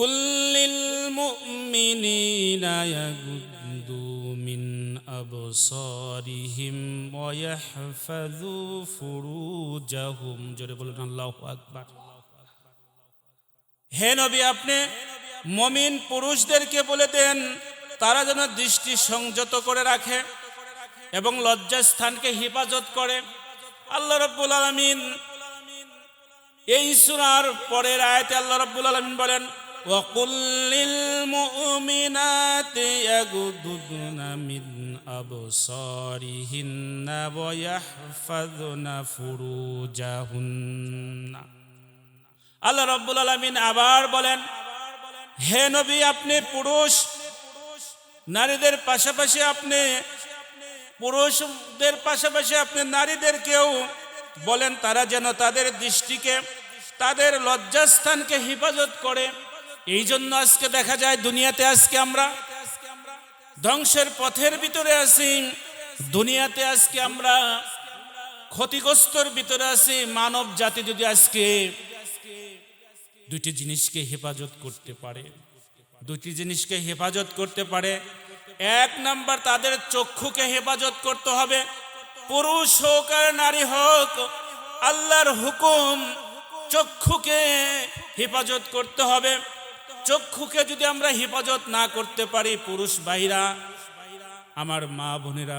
কুল্লিল মুমিনিনা ইয়াগুদু মিন আবসারিহিম ওয়া ইয়াহফাযু ফুরুজাহুম। জোরে বলুন, আল্লাহু আকবার। মমিন পুরুষদেরকে বলে দেন, তারা যেন দৃষ্টি সংযত করে রাখে এবং লজ্জাস্থানকে হেফাজত করে। আল্লাহ রব্বুল আলমিন এই সুরার পরের আয়তে আল্লাহ রব্বুল আলমিন বলেন وقل للمؤمنات يغضضن من أبصارهن ويحفظن فروجهن আল্লাহ রব্বুল আলমিন আবার বলেন হে নবী আপনি পুরুষ নারীদের পাশাপাশি আপনি পুরুষদের পাশাপাশি আপনি নারীদেরকেও বলেন তারা যেন তাদের দৃষ্টিকে তাদের লজ্জাস্থানকে হেফাজত করে এই জন্য আজকে দেখা যায় দুনিয়াতে আজকে আমরা ধ্বংসের পথের ভিতরে আছি, দুনিয়াতে আজকে আমরা ক্ষতিগ্রস্তর ভিতরে আছি, মানব জাতি যদি আজকে দুটি জিনিসকে হেফাজত করতে পারে দুটি জিনিসকে হেফাজত করতে পারে, এক নাম্বার তাদের চক্ষুকে হেফাজত করতে হবে, পুরুষ হোক আর নারী হোক, আল্লাহর হুকুম চক্ষুকে হেফাজত করতে হবে। চক্ষুকে যদি আমরা হেফাজত না করতে পারি, পুরুষ বাহিরা আমার মা বোনেরা,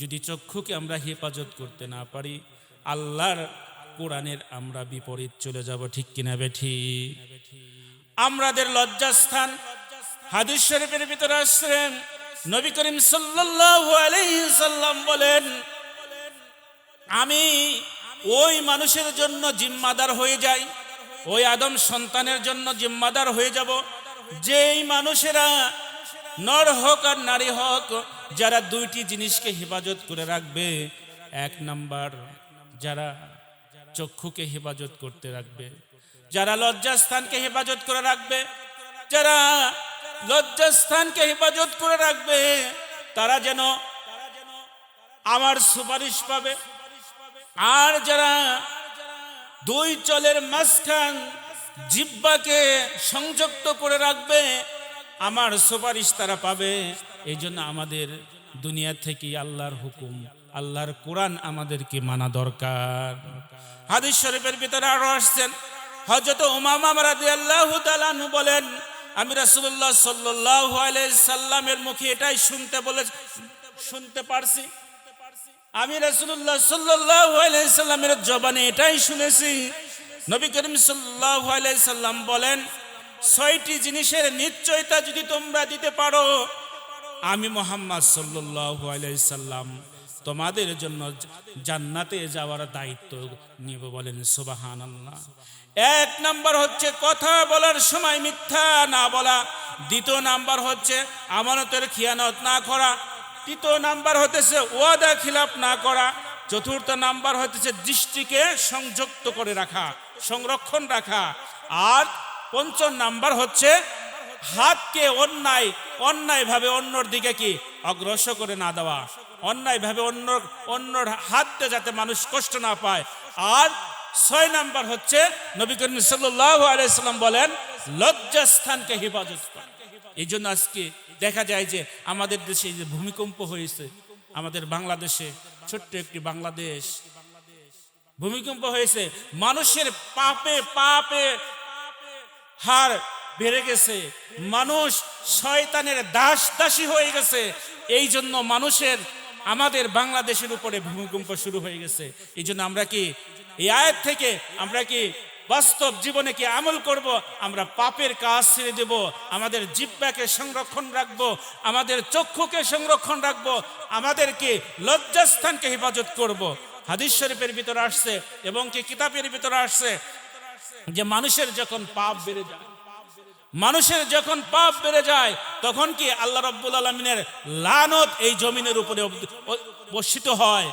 যদি চক্ষুকে আমরা হেফাজত করতে না পারি, আল্লাহর কোরআনের আমরা বিপরীত চলে যাব, ঠিক কিনা বেঠি? আমাদের লজ্জাস্থান, হাদিস শরীফের ভিতরে আসছেন, নবী করিম সাল্লাম বলেন, আমি ওই মানুষের জন্য জিম্মাদার হয়ে যাই ওই আদম সন্তানের জন্য জিম্মাদার হয়ে যাব। যেই মানুষেরা নর হোক আর নারী হোক, যারা দুইটি জিনিসকে হেফাজত করে রাখবে, এক নাম্বার যারা চক্ষুকে হেফাজত করতে রাখবে, যারা লজ্জাস্থানকে হেফাজত করে রাখবে, যারা লজ্জাস্থানকে হেফাজত করে রাখবে, তারা যেন আমার সুপারিশ পাবে। আর যারা দুই চলের মাঝখান জিব্বাকে সংযুক্ত করে রাখবে, আমার সুপারিশ তারা পাবে। এই জন্য আমাদের দুনিয়া থেকে আল্লাহর হুকুম, আল্লাহর কোরআন আমাদেরকে মানা দরকার। হাদিস শরীফের ভিতরে আরও আসছেন হজরত উমামা রাদি আল্লাহ তালানু বলেন, আমি রাসুল্লাহ সাল্লাহ সাল্লামের মুখে এটাই শুনতে বলে, শুনতে পারছি। আমি রাসুল্লাহ সাল্লাহ সাল্লামের জবানে এটাই শুনেছি। নবী করিম সাল্লাহ বলেন, ছয়টি জিনিসের নিশ্চয়তা যদি তোমরা দিতে পারো, আমি মোহাম্মদ সাল্লাহ সাল্লাম তোমাদের জন্য জান্নাতে যাওয়ার দায়িত্ব নিব বলেন সুবাহান এক নাম্বার হচ্ছে কথা বলার সময় মিথ্যা না বলা। দ্বিতীয় নাম্বার হচ্ছে আমানতের খিয়ানত না করা। তৃতীয় নাম্বার হতেছে ওয়াদা খিলাপ না করা। চতুর্থ নাম্বার হতেছে দৃষ্টিকে সংযুক্ত করে রাখা, সংরক্ষণ রাখা। আর পঞ্চম নাম্বার হচ্ছে হাতকে অন্যায়, অন্যায়ভাবে অন্যর দিকে কি? অগ্রসর করে না দেওয়া। অন্যায়ভাবে অন্য অন্যর হাততে যাতে মানুষ কষ্ট না পায়। আর ছয় নাম্বার হচ্ছে নবী করিম সাল্লাহ আলাইসাল্লাম বলেন, লজ্জাস্থানকে হেফাজত এই জন্য আজকে দেখা যায় যে আমাদের দেশে যে ভূমিকম্প হয়েছে, আমাদের বাংলাদেশে ছোট্ট একটি বাংলাদেশ। ভূমিকম্প হয়েছে, মানুষের পাপে পাপে হার বেড়ে গেছে। মানুষ শয়তানের দাস দাসী হয়ে গেছে। এই জন্য মানুষের, আমাদের বাংলাদেশের উপরে ভূমিকম্প শুরু হয়ে গেছে। এই জন্য আমরা কি, এই আয়ের থেকে আমরা কি বাস্তব জীবনে কি আমল করব? আমরা পাপের কাজ ছেড়ে দেব, আমাদের জিব্বাকে সংরক্ষণ রাখব, আমাদের চক্ষুকে সংরক্ষণ রাখব, আমাদেরকে লজ্জাস্থানকে হেফাজত করব। হাদিস শরীফের ভিতরে আসছে এবং কি কিতাবের ভিতরে আসছে যে মানুষের যখন পাপ বেড়ে যায়, মানুষের যখন পাপ বেড়ে যায়, তখন কি আল্লাহ রব্বুল আলমিনের লানত এই জমিনের উপরে বর্ষিত হয়।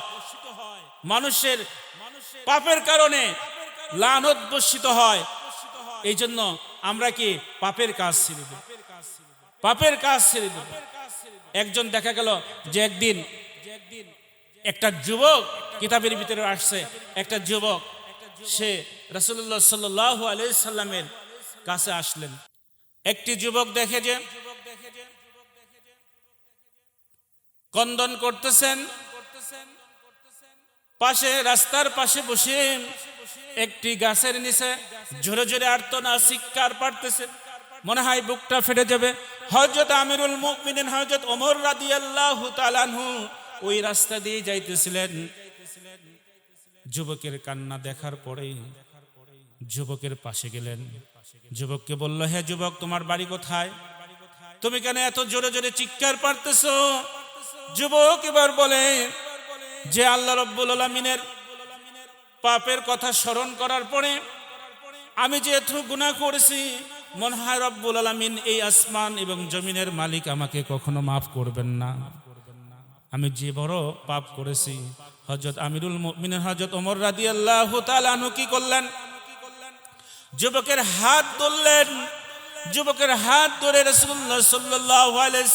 মানুষের পাপের কারণে লানত বর্ষিত হয়। এই জন্য আমরা কি পাপের কাজ ছেড়ে দেব। পাপের কাজ ছেড়ে দেব। একজন দেখা গেল যে একদিন একটা যুবক কিতাবের ভিতরে আসছে। একটা যুবক, সে রসুল্লাহ সাল্লাহ সাল্লামের কাছে আসলেন। একটি যুবক দেখে যে কন্দন করতেছেন। পাশে, রাস্তার পাশে বসে একটি গাছের নিচে ঝরে ঝরে আর্তনা চিৎকার পারতেছে। মনে হয় বুকটা ফেটে যাবে। হজরত আমিরুল মুমিনিন হজরত ওমর রাদিয়াল্লাহু তাআলাহু ওই রাস্তা দিয়ে যাইতেছিলেন। যুবকের কান্না দেখার পরেই যুবকের পাশে গেলেন। যুবককে বলল, হে যুবক, তোমার বাড়ি কোথায়? তুমি কেন এত জোরে জোরে চিৎকার পারতেছ? যুবক এবার বলে যে আল্লাহ রব্বুল আলমিনের পাপের কথা স্মরণ করার পরে আমি যেহেতু গুণা করেছি, মনে হয় রব্বুল আলমিন এই আসমান এবং জমিনের মালিক আমাকে কখনো মাফ করবেন না। আমি যে বড় পাপ করেছি হজরত আমিরুল মিনের হজরত ওমর রাদি আল্লাহ তালু কি করলেন? যুবকের হাত ধরলেন, যুবকের হাত ধরে রসুল্লাহ সাল্লাহ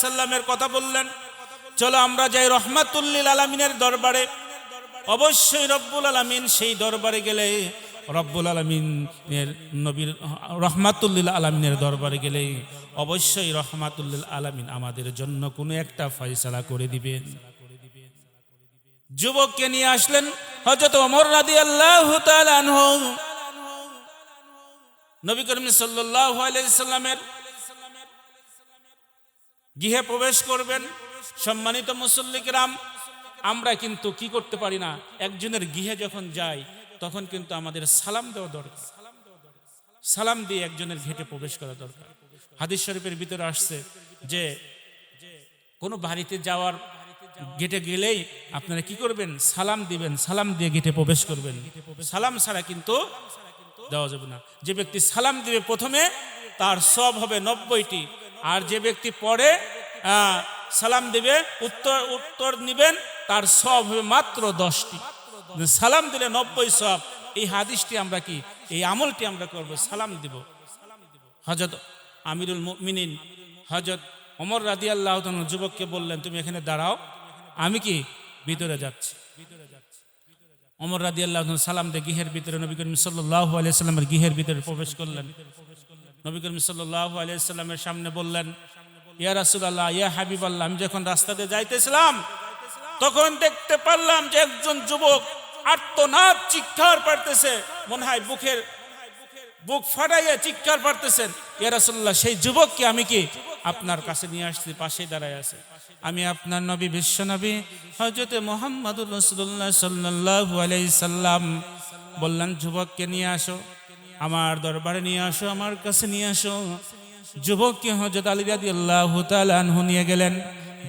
সাল্লামের কথা বললেন। চলো আমরা যাই রহমাতুল্লিল আলমিনের দরবারে। অবশ্যই রব্বুল আলমিন সেই দরবারে গেলে, রব্বুল আলমিনের নবীর রহমাতুল্লিল আলমিনের দরবারে গেলে অবশ্যই রহমাতুল্লিল আলমিন আমাদের জন্য কোনো একটা ফয়সালা করে দিবেন। যুবককে নিয়ে আসলেন হজরত ওমর রাদি আল্লাহ নবী করিম সাল্লাহ আলাইসাল্লামের গৃহে প্রবেশ করবেন। সম্মানিত মুসল্লিকরাম, আমরা কিন্তু কি করতে পারি না? একজনের গৃহে যখন যাই, তখন কিন্তু আমাদের সালাম দেওয়া দরকার। সালাম দিয়ে একজনের ঘেটে প্রবেশ করা দরকার। হাদিস শরীফের ভিতরে আসছে যে, কোনো বাড়িতে যাওয়ার গেটে গেলেই আপনারা কি করবেন? সালাম দিবেন, সালাম দিয়ে গেটে প্রবেশ করবেন। সালাম ছাড়া কিন্তু দেওয়া যাবে না। যে ব্যক্তি সালাম দিবে প্রথমে, তার সব হবে নব্বইটি। আর যে ব্যক্তি পরে সালাম দিবে, উত্তর উত্তর নিবেন, তার সব হবে মাত্র দশটি। সালাম দিলে নব্বই সব, এই হাদিসটি আমরা কি, এই আমলটি আমরা করব, সালাম দিব। হজরত আমিরুল মিনিন হজরত অমর রাদি আল্লাহ যুবককে বললেন, তুমি এখানে দাঁড়াও, আমি কি ভিতরে যাচ্ছি? অমর রাদি আল্লাহ সালাম দিয়ে গৃহের ভিতরে নবী করিম সাল্লাহ আলিয়াল্লামের গৃহের ভিতরে প্রবেশ করলেন। নবী করিম সাল্লাহ আলিয়াল্লামের সামনে বললেন ইয়া রাসুল্লাহ ইয়া হাবিব আল্লাহ আমি যখন রাস্তাতে যাইতেছিলাম, তখন দেখতে পারলাম যে একজন যুবক আর্তনাদ চিৎকার পারতেছে। মনে হয় বুকের বুক ফাটাইয়া চিৎকার পারতেছেন ইয়া রাসুল্লাহ সেই যুবককে আমি কি আপনার কাছে নিয়ে আসছি, পাশে দাঁড়ায় আছে। আমি আপনার নবী, বিশ্ব নবী হজরতে মোহাম্মদুর রসুল্লাহ সাল্লাহ আলাইসাল্লাম বললেন, যুবককে নিয়ে আসো, আমার দরবারে নিয়ে আসো, আমার কাছে নিয়ে আসো। যুবককে হজরত আলী রাদি আল্লাহ তালহু নিয়ে গেলেন।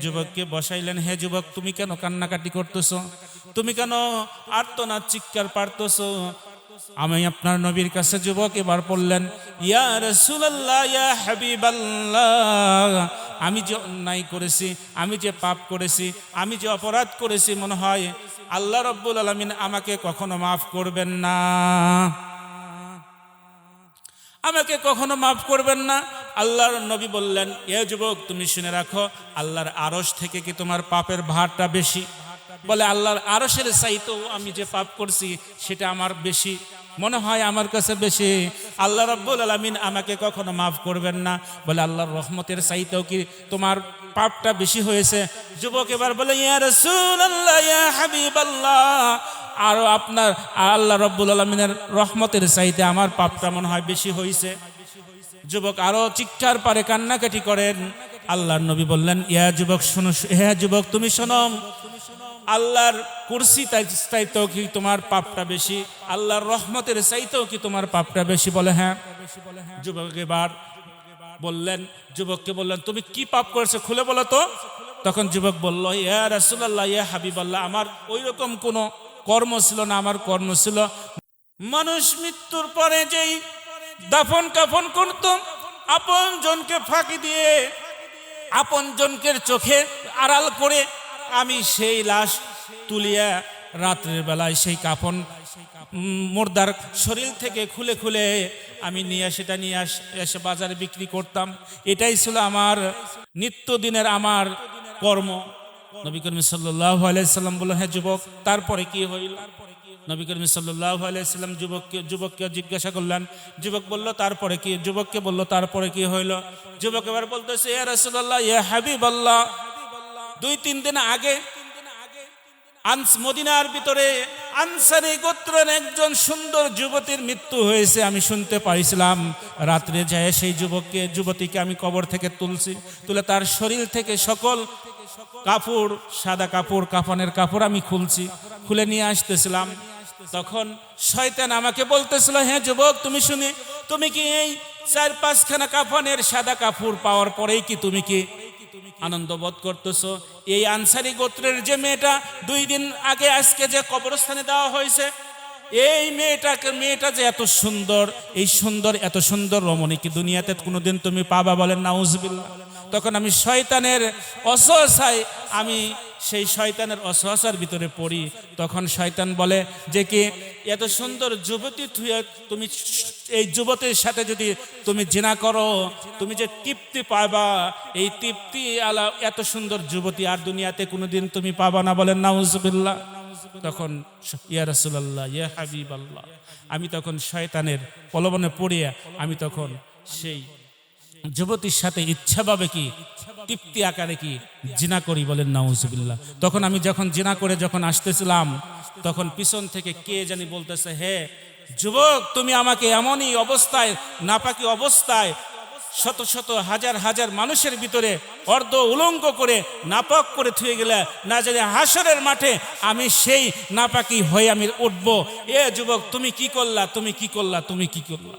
যুবককে বসাইলেন, হে যুবক, তুমি কেন কান্নাকাটি করতেছ? তুমি কেন আর্তনাদ চিৎকার পারতেছো? আমি আপনার নবীর কাছে যুবক এবার পড়লেন ইয়া ইয়া আমি যে অন্যায় করেছি, আমি যে পাপ করেছি, আমি যে অপরাধ করেছি, মনে হয় আল্লাহ রব্বুল আলমিন আমাকে কখনো মাফ করবেন না। আমাকে কখনো মাফ করবেন না। আল্লাহর নবী বললেন, এ যুবক, তুমি শুনে রাখো, আল্লাহর আরশ থেকে কি তোমার পাপের ভারটা বেশি? বলে, আল্লাহর আরশের চাইতেও আমি যে পাপ করছি, সেটা আমার বেশি। মনে হয় আমার কাছে বেশি। আল্লাহ রব্বুল আলমিন আমাকে কখনো মাফ করবেন না। বলে, আল্লাহর রহমতের চাইতেও কি তোমার পাপটা বেশি হয়েছে? যুবক এবার বলে আরও আপনার, আল্লাহ রব্বুল আলমিনের রহমতের চাইতে আমার পাপটা মনে হয় বেশি হয়েছে। যুবক আরও চিৎকার পারে, কান্নাকাটি করেন। আল্লাহর নবী বললেন, ইয়া যুবক, শোনো হ্যাঁ যুবক, তুমি শোনো, আল্লাহর কুরসি চাইতেও কি তোমার পাপটা বেশি? আল্লাহর রহমতের চাইতেও কি তোমার পাপটা বেশি? বলে হ্যাঁ। যুবক এবার বললেন, যুবককে বললেন, তুমি কি পাপ করেছ খুলে বলো তো। তখন যুবক বলল, ইয়া রাসূলুল্লাহ, ইয়া হাবিবাল্লাহ, আমার ওই রকম কোনো কর্ম ছিল না, আমার কর্ম ছিল মানুষ মৃত্যুর পরে যেই দাফন কাফন করত আপন জনকে ফাঁকি দিয়ে, আপন জনকের চোখে আড়াল করে আমি সেই লাশ তুলিয়া রাত্রের বেলায় সেই কাফন মুর্দার শরীর থেকে খুলে খুলে আমি নিয়ে সেটা নিয়ে এসে বাজারে বিক্রি করতাম। এটাই ছিল আমার নিত্যদিনের আমার কর্ম। নবী করিম সাল্লাহ আলাইসাল্লাম বলল হ্যাঁ যুবক, তারপরে কি হইল? নবী করিম সাল্লাহ আলাইসাল্লাম যুবককে যুবককে জিজ্ঞাসা করলেন, যুবক বলল, তারপরে কি? যুবককে বলল, তারপরে কি হইল? যুবক এবার বলতেছে, ইয়া রাসূলুল্লাহ, ইয়া হাবিব দুই, তিন দিন আগে আনস মদিনার ভিতরে আনসারি গোত্রের একজন সুন্দর যুবতীর মৃত্যু হয়েছে, আমি শুনতে পাইছিলাম। রাত্রে যায় সেই যুবককে, যুবতীকে আমি কবর থেকে তুলছি, তুলে তার শরীর থেকে সকল কাপড়, সাদা কাপড়, কাফনের কাপড় আমি খুলছি, খুলে নিয়ে আসতেছিলাম। তখন শয়তান আমাকে বলতেছিল হ্যাঁ যুবক, তুমি শুনি, তুমি কি এই চার পাঁচখানা কাফনের সাদা কাপড় পাওয়ার পরেই কি তুমি কি আনন্দ বোধ করতেছো? এই আনসারি গোত্রের যে মেয়েটা দুই দিন আগে আজকে যে কবরস্থানে দেওয়া হয়েছে, এই মেয়েটাকে, মেয়েটা যে এত সুন্দর, এই সুন্দর, এত সুন্দর রমণী কি দুনিয়াতে কোনোদিন তুমি পাবা বলেন নাউজবিল্লা তখন আমি শয়তানের অসহসায় আমি সেই শয়তানের অসহসার ভিতরে পড়ি। তখন শয়তান বলে, যে কি, এত সুন্দর যুবতী তুমি এই যুবতীর সাথে যদি তুমি জেনা করো, তুমি যে তৃপ্তি পাবা, এই তৃপ্তি আলা এত সুন্দর যুবতী আর দুনিয়াতে কোনোদিন তুমি পাবা না বলেন নাউজবিল্লা তখন ইয়া রাসূলুল্লাহ, ইয়া হাবিব আল্লাহ আমি তখন শয়তানের প্রলোভনে পড়িয়া, আমি তখন সেই যুবতীর সাথে ইচ্ছাভাবে কি, তৃপ্তি আকারে কি জিনা করি বলেন নাউজুবিল্লাহ। তখন আমি যখন জিনা করে যখন আসতেছিলাম, তখন পিছন থেকে কে জানি বলতেছে, হে যুবক, তুমি আমাকে এমনই অবস্থায়, নাপাকি অবস্থায় শত শত হাজার হাজার মানুষের ভিতরে অর্ধ উলঙ্গ করে নাপাক করে থুয়ে গেলে, না জানি হাসরের মাঠে আমি সেই নাপাকি হয়ে আমি উঠবো। এ যুবক, তুমি কি করলা? তুমি কি করলা? তুমি কি করলা?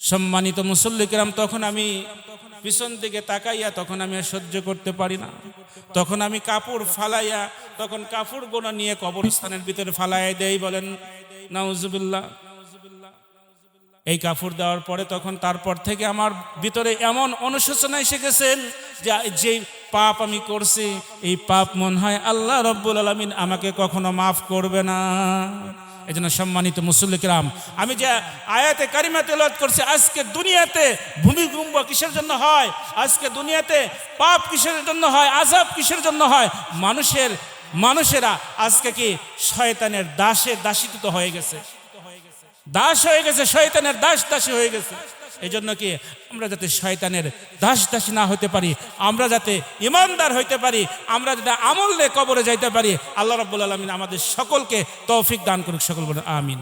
সম্মানিত মুসল্লিকেরাম তখন আমি পিছন দিকে তাকাইয়া তখন আমি আর সহ্য করতে পারি না। তখন আমি কাপড় ফালাইয়া তখন কাপড় গোনা নিয়ে কবরস্থানের ভিতরে ফালাইয়া দেই, বলেন, নাউজুবিল্লাহ। এই কাপড় দেওয়ার পরে তখন তারপর থেকে আমার ভিতরে এমন অনুশোচনা এসে গেছেন যে যে পাপ আমি করছি, এই পাপ মনে হয় আল্লাহ রব্বুল আলমিন আমাকে কখনো মাফ করবে না। এই জন্য সম্মানিত মুসল্লিকরাম আমি যে আয়াতে কারিমা তেলাওয়াত করছি, আজকে দুনিয়াতে ভূমিকম্প কিসের জন্য হয়? আজকে দুনিয়াতে পাপ কিসের জন্য হয়? আজাব কিসের জন্য হয়? মানুষের, মানুষেরা আজকে কি শয়তানের দাসে দাসিত হয়ে গেছে? দাস হয়ে গেছে, শয়তানের দাস দাসী হয়ে গেছে। এই জন্য কি আমরা যাতে শয়তানের দাস দাসী না হতে পারি, আমরা যাতে ইমানদার হইতে পারি, আমরা যাতে আমল কবরে যাইতে পারি, আল্লাহ রাব্বুল আলমিন আমাদের সকলকে তৌফিক দান করুক সকল বলেন, আমিন।